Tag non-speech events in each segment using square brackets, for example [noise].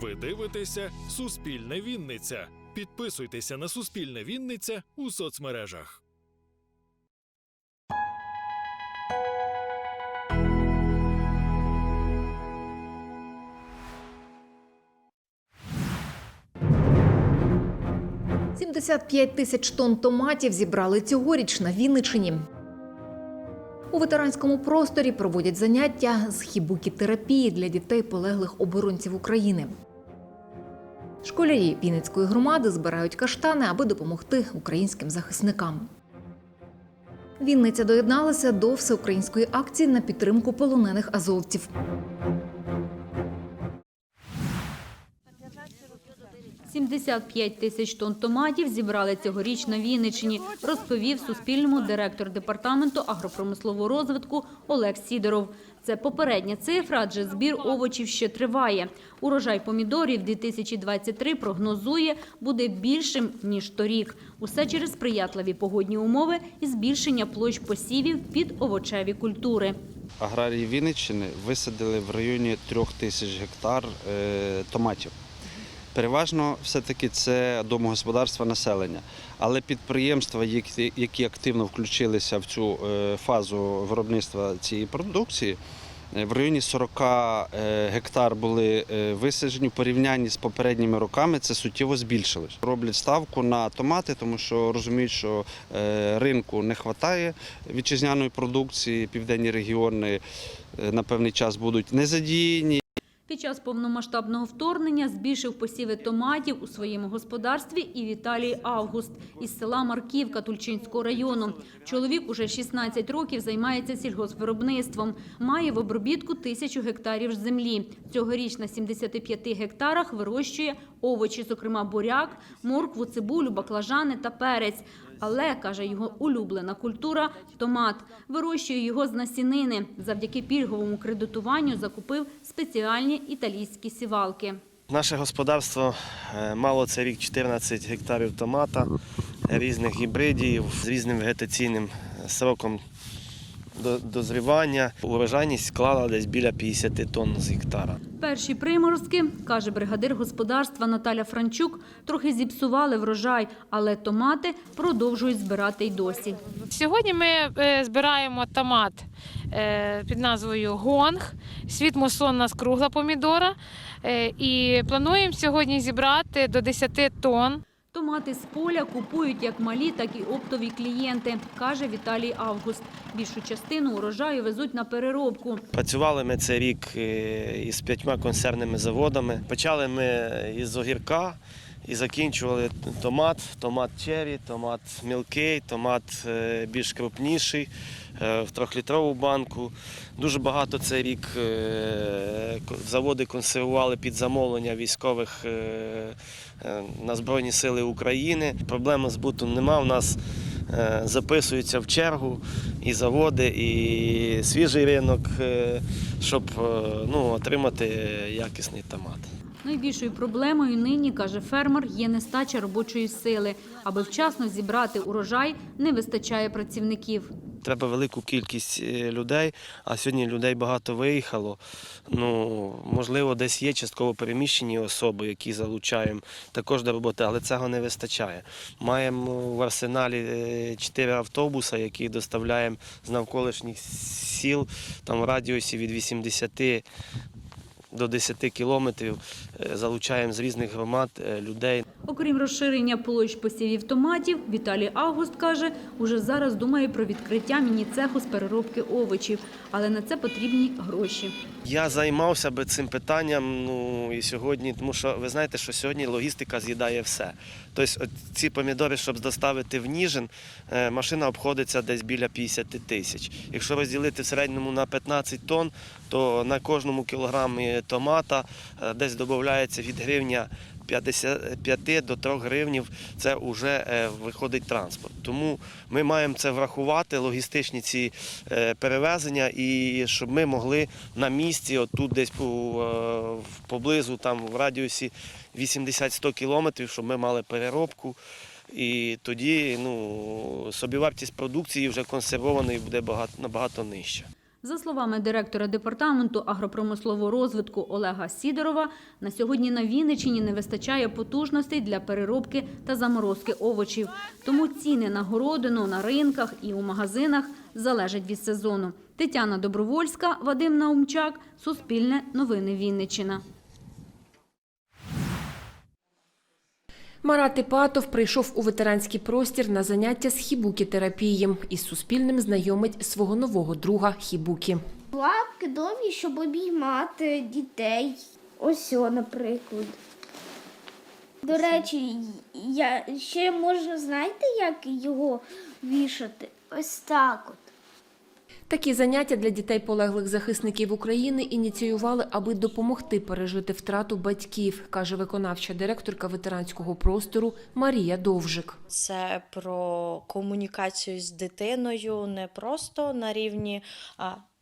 Ви дивитеся Суспільне Вінниця. Підписуйтеся на Суспільне Вінниця у соцмережах. – 75 тисяч тонн томатів зібрали цьогоріч на Вінничині. У ветеранському просторі проводять заняття з хібукітерапії для дітей полеглих оборонців України. Школярі Вінницької громади збирають каштани, аби допомогти українським захисникам. Вінниця доєдналася до всеукраїнської акції на підтримку полонених азовців. – 75 тисяч тонн томатів зібрали цьогоріч на Вінниччині, розповів Суспільному директор департаменту агропромислового розвитку Олег Сідоров. Це попередня цифра, адже збір овочів ще триває. Урожай помідорів 2023 прогнозує буде більшим, ніж торік. Усе через сприятливі погодні умови і збільшення площ посівів під овочеві культури. Аграрії Вінниччини висадили в районі трьох тисяч гектар е, томатів. Переважно все-таки це домогосподарства населення. Але підприємства, які, активно включилися в цю е, фазу виробництва цієї продукції, е, в районі 40 е, гектар були висаджені в порівнянні з попередніми роками. Це суттєво збільшилось. Роблять ставку на томати, тому що розуміють, що ринку не вистачає вітчизняної продукції. Південні регіони на певний час будуть не задіяні. Під час повномасштабного вторгнення збільшив посіви томатів у своєму господарстві і Віталій Август із села Марківка Тульчинського району. Чоловік уже 16 років займається сільгоспвиробництвом. Має в обробітку тисячу гектарів землі. Цьогоріч на 75 гектарах вирощує овочі, зокрема буряк, моркву, цибулю, баклажани та перець. Але, каже його улюблена культура – томат. Вирощує його з насінини. Завдяки пільговому кредитуванню закупив спеціальні італійські сівалки. Наше господарство е, мало це рік 14 гектарів томата, різних гібридів з різним вегетаційним сроком до- дозрівання. Урожайність склала десь біля 50 тонн з гектара. Перші приморозки, каже бригадир господарства Наталя Франчук, трохи зіпсували врожай, але томати продовжують збирати й досі. Сьогодні ми е, збираємо томат е, під назвою Гонг. Світ мусон у кругла помідора. Е, І плануємо сьогодні зібрати до 10 тонн. Томати з поля купують як малі, так і оптові клієнти, каже Віталій Август. Більшу частину урожаю везуть на переробку. Працювали ми цей рік е, із п'ятьма консервними заводами. Почали ми із огірка і закінчували томат, томат черрі, томат мілкий, томат е, більш крупніший е, в трьохлітрову банку. Дуже багато цей рік е, заводи консервували під замовлення військових на Збройні Сили України. Проблеми збуту нема. У нас записуються в чергу і заводи, і свіжий ринок, щоб ну, отримати якісний томат. Найбільшою проблемою нині, каже фермер, є нестача робочої сили. Аби вчасно зібрати урожай, не вистачає працівників. Треба велику кількість е, людей, а сьогодні людей багато виїхало. Ну, можливо, десь є частково переміщені особи, які залучаємо також до роботи, але цього не вистачає. Маємо в арсеналі е, чотири автобуси, які доставляємо з навколишніх сіл, там в радіусі від 80 до 10 кілометрів. е, Залучаємо з різних громад е, людей. Окрім розширення площ посівів томатів, Віталій Август каже, уже зараз думає про відкриття міні-цеху з переробки овочів, але на це потрібні гроші. Я займався би цим питанням ну і сьогодні, тому що ви знаєте, що сьогодні логістика з'їдає все. Тобто, ці помідори, щоб доставити в Ніжин, е, машина обходиться десь біля 50 тисяч. Якщо розділити в середньому на 15 тонн, то на кожному кілограмі томата е, десь додається від гривня 55 до 3 гривнів це вже е, виходить транспорт. Тому ми маємо це врахувати, логістичні ці е, перевезення, і щоб ми могли на місці, отут десь е, поблизу, там в радіусі 80-100 кілометрів, щоб ми мали переробку. І тоді ну, собівартість продукції вже консервованої буде багато, набагато нижча. За словами директора департаменту агропромислового розвитку Олега Сідорова, на сьогодні на Вінниччині не вистачає потужностей для переробки та заморозки овочів. Тому ціни на городину на ринках і у магазинах залежать від сезону. Тетяна Добровольська, Вадим Наумчак, Суспільне новини Вінниччина. Марат Іпатов прийшов у ветеранський простір на заняття з хібукі-терапії. Із Суспільним знайомить свого нового друга Хібукі. Лапки довгі, щоб обіймати дітей. Ось, наприклад. До речі, я ще можна, знаєте, як його вішати? Ось так от. Такі заняття для дітей полеглих захисників України ініціювали, аби допомогти пережити втрату батьків, каже виконавча директорка ветеранського простору Марія Довжик. Це про комунікацію з дитиною не просто на рівні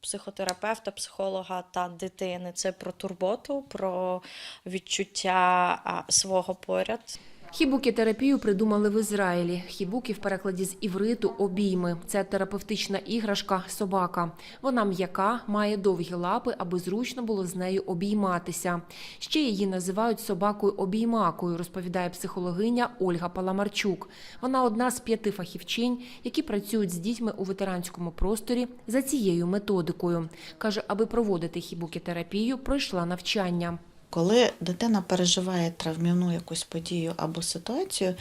психотерапевта, психолога та дитини. Це про турботу, про відчуття свого поряд. Хібукі-терапію придумали в Ізраїлі. Хібукі в перекладі з івриту обійми. Це терапевтична іграшка собака. Вона м'яка, має довгі лапи, аби зручно було з нею обійматися. Ще її називають собакою-обіймакою, розповідає психологиня Ольга Паламарчук. Вона одна з п'яти фахівчинь, які працюють з дітьми у ветеранському просторі за цією методикою. Каже, аби проводити хібукі-терапію, пройшла навчання. Коли дитина переживає травмівну якусь подію або ситуацію,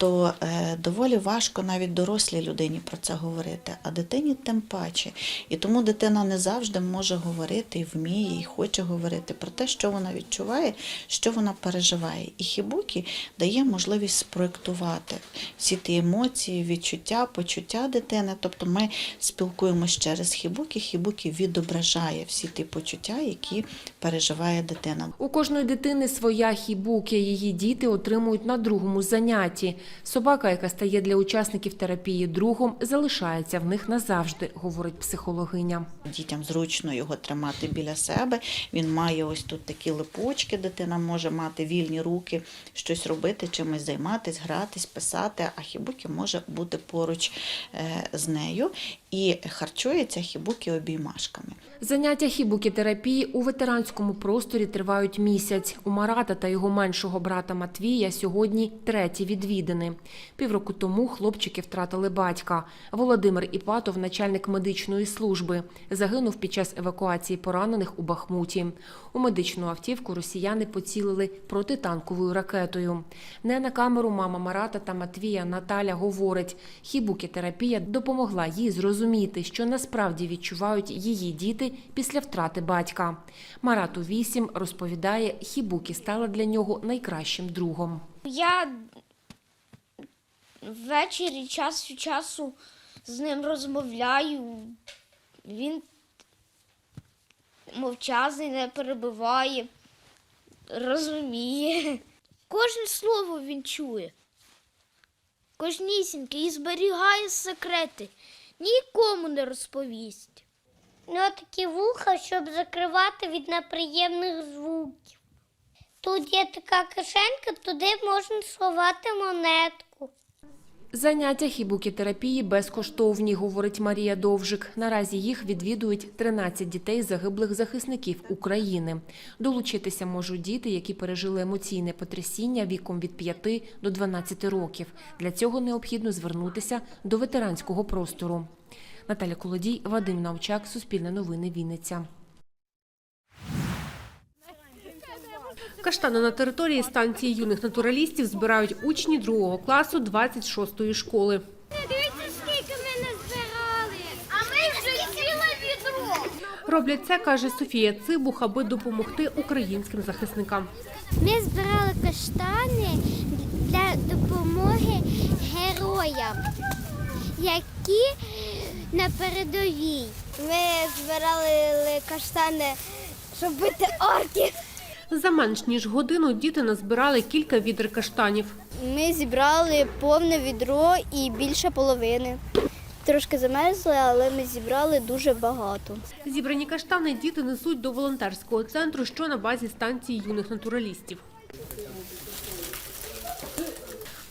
то е, доволі важко навіть дорослій людині про це говорити, а дитині тим паче. І тому дитина не завжди може говорити і вміє, і хоче говорити про те, що вона відчуває, що вона переживає. І хібукі дає можливість спроектувати всі ті емоції, відчуття, почуття дитини. Тобто ми спілкуємося через хібукі, хібукі відображає всі ті почуття, які переживає дитина. У кожної дитини своя хібуки. Її діти отримують на другому занятті. Собака, яка стає для учасників терапії другом, залишається в них назавжди, говорить психологиня. Дітям зручно його тримати біля себе. Він має ось тут такі липучки, дитина може мати вільні руки, щось робити, чимось займатись, гратись, писати, а хібуки може бути поруч е, з нею і харчується хібуки обіймашками. Заняття хібукі-терапії у ветеранському просторі тривають місяць. У Марата та його меншого брата Матвія сьогодні треті відвідини. Півроку тому хлопчики втратили батька. Володимир Іпатов, начальник медичної служби, загинув під час евакуації поранених у Бахмуті. У медичну автівку росіяни поцілили протитанковою ракетою. Не на камеру мама Марата та Матвія Наталя говорить, хібукі-терапія допомогла їй зрозуміти, що насправді відчувають її діти після втрати батька. Марату 8 розповідає, хібукі стала для нього найкращим другом. Я ввечері час від часу з ним розмовляю. Він мовчазний, не перебиває, розуміє. Кожне слово він чує. Кожнісіньке і зберігає секрети. Нікому не розповість. Ну, такі вуха, щоб закривати від неприємних звуків. Тут є така кишенька, туди можна сховати монетку. Заняття хібукі-терапії безкоштовні, говорить Марія Довжик. Наразі їх відвідують 13 дітей загиблих захисників України. Долучитися можуть діти, які пережили емоційне потрясіння віком від 5 до 12 років. Для цього необхідно звернутися до ветеранського простору. Наталя Колодій, Вадим Навчак, Суспільне новини, Вінниця. Каштани на території станції юних натуралістів збирають учні другого класу 26-ї школи. Дивіться, скільки ми назбирали. А ми вже ціле відро. Роблять це, каже Софія Цибух, аби допомогти українським захисникам. Ми збирали каштани для допомоги героям, які на передовій. Ми збирали каштани, щоб бити орків. За менш ніж годину діти назбирали кілька відер каштанів. Ми зібрали повне відро і більше половини. Трошки замерзли, але ми зібрали дуже багато. Зібрані каштани діти несуть до волонтерського центру, що на базі станції юних натуралістів.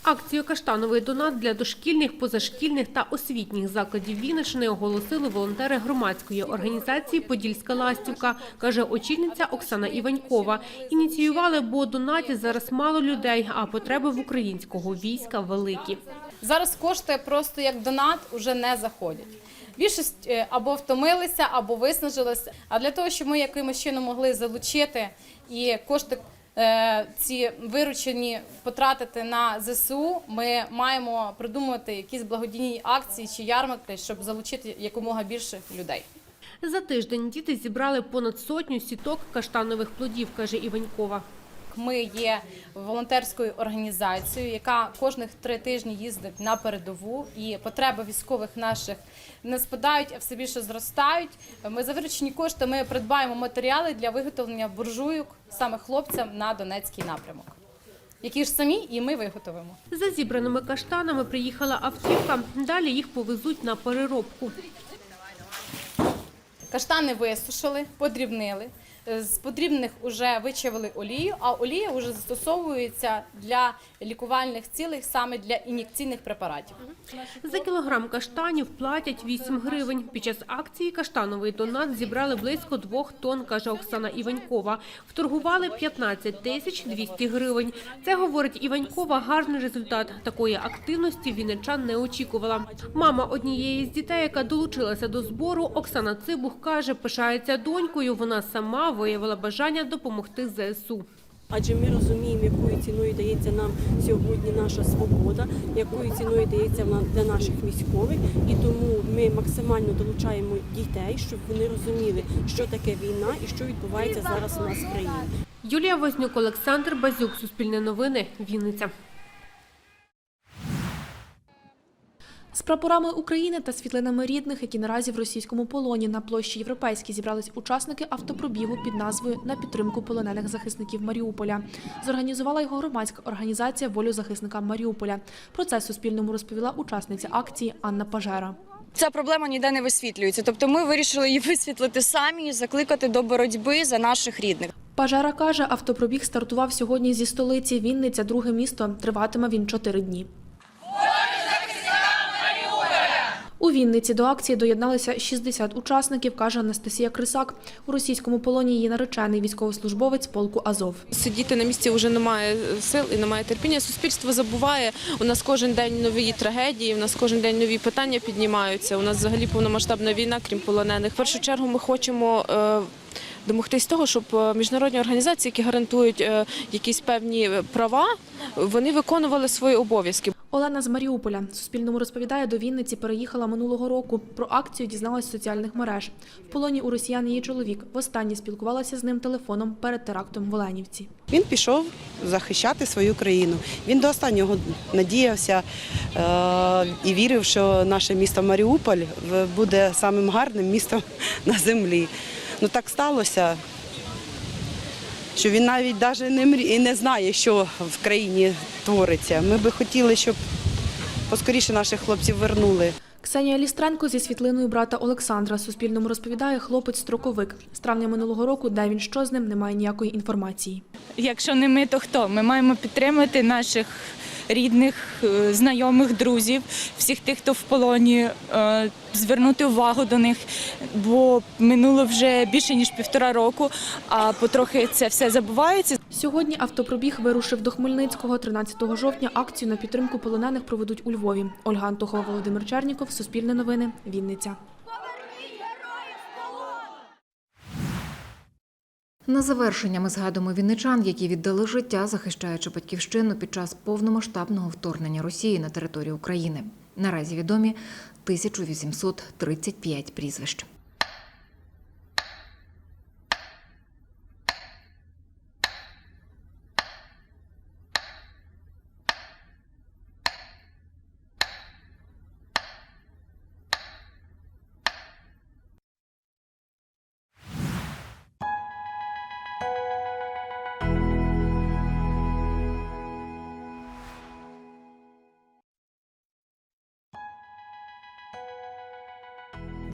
Акцію «Каштановий донат» для дошкільних, позашкільних та освітніх закладів Вінниччини оголосили волонтери громадської організації «Подільська ластівка», каже очільниця Оксана Іванькова. Ініціювали, бо донатів зараз мало людей, а потреби в українського війська великі. Зараз кошти просто як донат уже не заходять. Більшість е, або втомилися, або виснажилися. А для того, щоб ми якимось чином могли залучити і кошти ці виручені потратити на ЗСУ, ми маємо придумувати якісь благодійні акції чи ярмарки, щоб залучити якомога більше людей. За тиждень діти зібрали понад сотню сіток каштанових плодів, каже Іванькова. Ми є волонтерською організацією, яка кожних три тижні їздить на передову, і потреби військових наших не спадають, а все більше зростають. Ми за виручені кошти ми придбаємо матеріали для виготовлення буржуйок саме хлопцям на Донецький напрямок, які ж самі і ми виготовимо. За зібраними каштанами приїхала автівка. Далі їх повезуть на переробку. Каштани висушили, подрібнили. З подрібних вже вичавили олію, а олія вже застосовується для лікувальних цілей, саме для ін'єкційних препаратів. За кілограм каштанів платять 8 гривень. Під час акції «Каштановий донат» зібрали близько 2 тонн, каже Оксана Іванькова. Вторгували 15 тисяч 200 гривень. Це, говорить Іванькова, гарний результат. Такої активності вінничан не очікувала. Мама однієї з дітей, яка долучилася до збору, Оксана Цибух, каже, пишається донькою. Вона сама виявила бажання допомогти ЗСУ. Адже ми розуміємо, якою ціною дається нам сьогодні наша свобода, якою ціною дається вона для наших військових, і тому ми максимально долучаємо дітей, щоб вони розуміли, що таке війна і що відбувається зараз у нас в країні. Юлія Вознюк, Олександр Базюк, Суспільне новини, Вінниця. З прапорами України та світлинами рідних, які наразі в російському полоні на площі Європейській зібрались учасники автопробігу під назвою На підтримку полонених захисників Маріуполя. Зорганізувала його громадська організація Волю захисника Маріуполя. Про це Суспільному розповіла учасниця акції Анна Пажера. Ця проблема ніде не висвітлюється. Тобто ми вирішили її [laughs] висвітлити самі і закликати до боротьби за наших рідних. Пажера каже, автопробіг стартував сьогодні зі столиці Вінниця, друге місто. Триватиме він чотири дні. У Вінниці до акції доєдналися 60 учасників, каже Анастасія Крисак. У російському полоні її наречений військовослужбовець полку Азов. Сидіти на місці вже немає сил і немає терпіння. Суспільство забуває. У нас кожен день нові трагедії, у нас кожен день нові питання піднімаються. У нас взагалі повномасштабна війна, крім полонених. В першу чергу ми хочемо. е, Домогтись того, щоб е, міжнародні організації, які гарантують е, якісь певні права, вони виконували свої обов'язки. Олена з Маріуполя Суспільному розповідає, до Вінниці переїхала минулого року. Про акцію дізналась з соціальних мереж. В полоні у росіян її чоловік. Востаннє спілкувалася з ним телефоном перед терактом в Оленівці. Він пішов захищати свою країну. Він до останнього надіявся е- і вірив, що наше місто Маріуполь буде самим гарним містом на землі. Ну так сталося, що він навіть навіть не мрі... і не знає, що в країні твориться. Ми би хотіли, щоб поскоріше наших хлопців вернули. Ксенія Лістренко зі світлиною брата Олександра Суспільному розповідає хлопець строковик. З травня минулого року, де він що з ним, немає ніякої інформації. Якщо не ми, то хто? Ми маємо підтримати наших рідних, е, знайомих, друзів, всіх тих, хто в полоні, е, звернути увагу до них, бо минуло вже більше ніж півтора року, а потрохи це все забувається. Сьогодні автопробіг вирушив до Хмельницького. 13 жовтня акцію на підтримку полонених проведуть у Львові. Ольга Антохова, Володимир Черніков, Суспільне новини, Вінниця. На завершення ми згадуємо вінничан, які віддали життя, захищаючи батьківщину під час повномасштабного вторгнення Росії на територію України. Наразі відомі 1835 прізвищ.